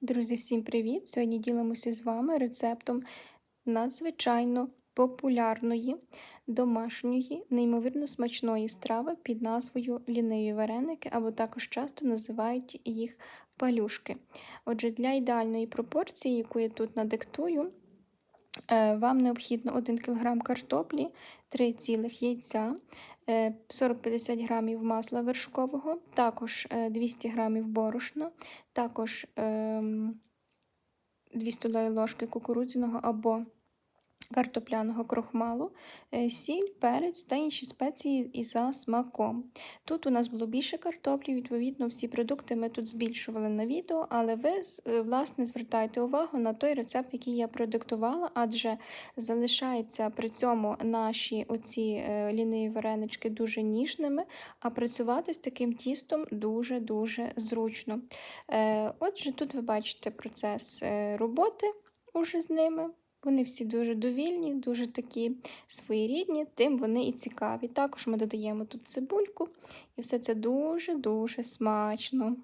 Друзі, всім привіт! Сьогодні ділимося з вами рецептом надзвичайно популярної, домашньої, неймовірно смачної страви під назвою ліниві вареники, або також часто називають їх палюшки. Отже, для ідеальної пропорції, яку я тут надиктую, вам необхідно 1 кг картоплі, 3 цілих яйця, 40-50 е, г масла вершкового, також 200 е, г борошна, також 2 ем, столові ложки кукурудзяного або картопляного крохмалу, е, сіль, перець та інші спеції і за смаком. Тут у нас було більше картоплі, відповідно, всі продукти ми тут збільшували на відео, але ви, е, власне, звертайте увагу на той рецепт, який я продиктувала, адже залишається при цьому наші оці е, ліниві варенички дуже ніжними, а працювати з таким тістом дуже-дуже зручно. Отже, тут ви бачите процес роботи уже з ними. Вони всі дуже довільні, дуже такі своєрідні, тим вони і цікаві. Також ми додаємо тут цибульку, і все це дуже-дуже смачно.